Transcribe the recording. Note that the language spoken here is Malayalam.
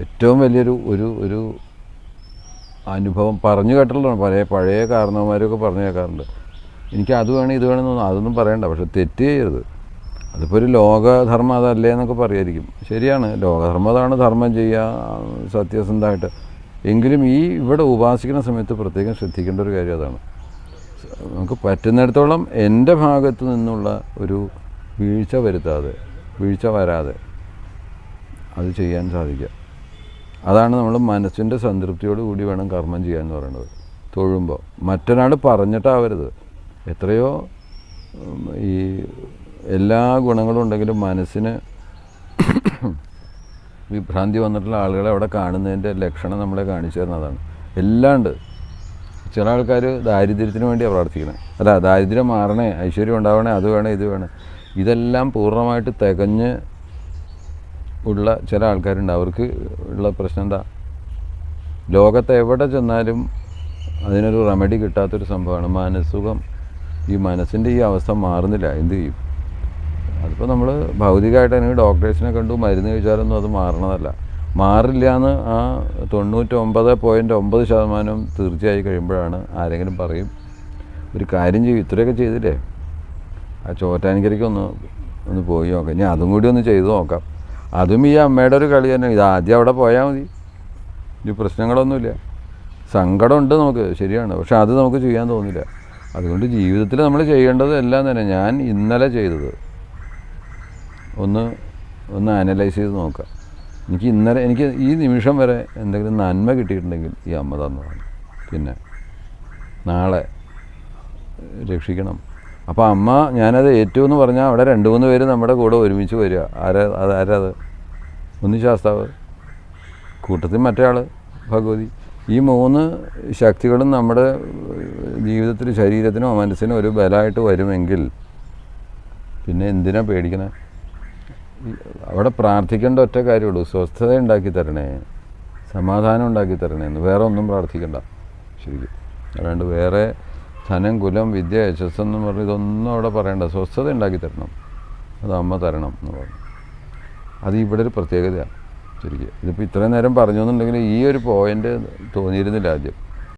ഏറ്റവും വലിയൊരു ഒരു ഒരു അനുഭവം പറഞ്ഞു കേട്ടിട്ടുള്ളതാണ്. പഴയ പഴയ കാരണവന്മാരൊക്കെ പറഞ്ഞു കേൾക്കാറുണ്ട്. എനിക്ക് അത് വേണം ഇത് വേണമെന്നൊന്നും അതൊന്നും പറയണ്ട. പക്ഷെ തെറ്റ് ചെയ്യരുത്. അതിപ്പോൾ ഒരു ലോകധർമ്മം അതല്ലേ എന്നൊക്കെ പറയുമായിരിക്കും ശരിയാണ്. ലോകധർമ്മം അതാണ് ധർമ്മം ചെയ്യുക സത്യസന്ധമായിട്ട്. എങ്കിലും ഈ ഇവിടെ ഉപാസിക്കുന്ന സമയത്ത് പ്രത്യേകം ശ്രദ്ധിക്കേണ്ട ഒരു കാര്യം അതാണ്. നമുക്ക് പറ്റുന്നിടത്തോളം എന്റെ ഭാഗത്ത് നിന്നുള്ള ഒരു വീഴ്ച വരുത്താതെ വീഴ്ച വരാതെ അത് ചെയ്യാൻ സാധിക്കുക. അതാണ് നമ്മൾ മനസ്സിന്റെ സംതൃപ്തിയോട് കൂടി വേണം കർമ്മം ചെയ്യാൻ എന്ന് പറയുന്നത്. തൊഴുമ്പോൾ മറ്റൊരാൾ പറഞ്ഞിട്ടാവരുത്. എത്രയോ ഈ എല്ലാ ഗുണങ്ങളും ഉണ്ടെങ്കിലും മനസ്സിന് വിഭ്രാന്തി വന്നിട്ടുള്ള ആളുകളെ അവിടെ കാണുന്നതിന്റെ ലക്ഷണം നമ്മളെ കാണിച്ചു തരുന്നതാണ്. എല്ലാണ്ട്. ചില ആൾക്കാർ ദാരിദ്ര്യത്തിന് വേണ്ടിയാണ് പ്രാർത്ഥിക്കണേ. അല്ല ദാരിദ്ര്യം മാറണേ ഐശ്വര്യം ഉണ്ടാവണേ അത് വേണേ ഇത് വേണേ. ഇതെല്ലാം പൂർണമായിട്ട് തികഞ്ഞ് ഉള്ള ചില ആൾക്കാരുണ്ട്. അവർക്ക് ഉള്ള പ്രശ്നം എന്താ? ലോകത്ത് എവിടെ ചെന്നാലും അതിനൊരു റെമഡി കിട്ടാത്തൊരു സംഭവമാണ്. മനസ്സുഖം. ഈ മനസ്സിന്റെ ഈ അവസ്ഥ മാറുന്നില്ല. എന്ത് ചെയ്യും? അതിപ്പോൾ നമ്മൾ ഭൗതികമായിട്ട് അല്ലെങ്കിൽ ഡോക്ടേഴ്സിനെ കണ്ടു മരുന്ന് കഴിച്ചാലൊന്നും അത് മാറണതല്ല. മാറില്ല എന്ന് ആ തൊണ്ണൂറ്റൊമ്പത് പോയിന്റ് ഒമ്പത് ശതമാനം തീർച്ചയായി കഴിയുമ്പോഴാണ് ആരെങ്കിലും പറയും. ഒരു കാര്യം ചെയ്യും. ഇത്രയൊക്കെ ചെയ്തില്ലേ? ആ ചോറ്റാനിക്കരയ്ക്ക് ഒന്ന് ഒന്ന് പോയി നോക്കാം. ഇനി അതും കൂടി ഒന്ന് ചെയ്തു നോക്കാം. അതും ഈ അമ്മയുടെ ഒരു കളി തന്നെ. ഇത് ആദ്യം അവിടെ പോയാൽ മതി. ഇത് പ്രശ്നങ്ങളൊന്നുമില്ല. സങ്കടമുണ്ട് നമുക്ക്. ശരിയാണ്. പക്ഷെ അത് നമുക്ക് ചെയ്യാൻ തോന്നില്ല. അതുകൊണ്ട് ജീവിതത്തിൽ നമ്മൾ ചെയ്യേണ്ടത് എല്ലാം തന്നെ. ഞാൻ ഇന്നലെ ചെയ്തത്. ഒന്ന് ഒന്ന് അനലൈസ് ചെയ്ത് നോക്കാം എനിക്ക് ഇന്നലെ എനിക്ക് ഈ നിമിഷം വരെ എന്തെങ്കിലും നന്മ കിട്ടിയിട്ടുണ്ടെങ്കിൽ ഈ അമ്മ തന്നതാണ്. പിന്നെ നാളെ രക്ഷിക്കണം. അപ്പോൾ അമ്മ ഞാനത് ഏറ്റവും എന്ന് പറഞ്ഞാൽ അവിടെ രണ്ട് മൂന്ന് പേര് നമ്മുടെ കൂടെ ഒരുമിച്ച് വരിക. ആരാ അത്? ആരാത് ഒന്ന് ശാസ്താവ് കൂട്ടത്തിൽ മറ്റേ ഭഗവതി. ഈ മൂന്ന് ശക്തികളും നമ്മുടെ ജീവിതത്തിൽ ശരീരത്തിനോ മനസ്സിനോ ഒരു ബലമായിട്ട് വരുമെങ്കിൽ പിന്നെ എന്തിനാ പേടിക്കണേ? അവിടെ പ്രാർത്ഥിക്കേണ്ട ഒറ്റ കാര്യമുള്ളൂ. സ്വസ്ഥത ഉണ്ടാക്കി തരണേ സമാധാനം ഉണ്ടാക്കി തരണേ എന്ന് വേറെ ഒന്നും പ്രാർത്ഥിക്കണ്ട. ശരിക്കും. അല്ലാണ്ട് വേറെ ധനം കുലം വിദ്യ യശസ് എന്ന് പറഞ്ഞ് ഇതൊന്നും അവിടെ പറയണ്ട. സ്വസ്ഥത ഉണ്ടാക്കി തരണം. അത് അമ്മ തരണം എന്ന് പറഞ്ഞു. അത് ഇവിടെ ഒരു പ്രത്യേകതയാണ്. ശരിക്കും ഇതിപ്പോൾ ഇത്രയും നേരം പറഞ്ഞു എന്നുണ്ടെങ്കിൽ ഈ ഒരു പോയിന്റ് തോന്നിയിരുന്നില്ല ആദ്യം.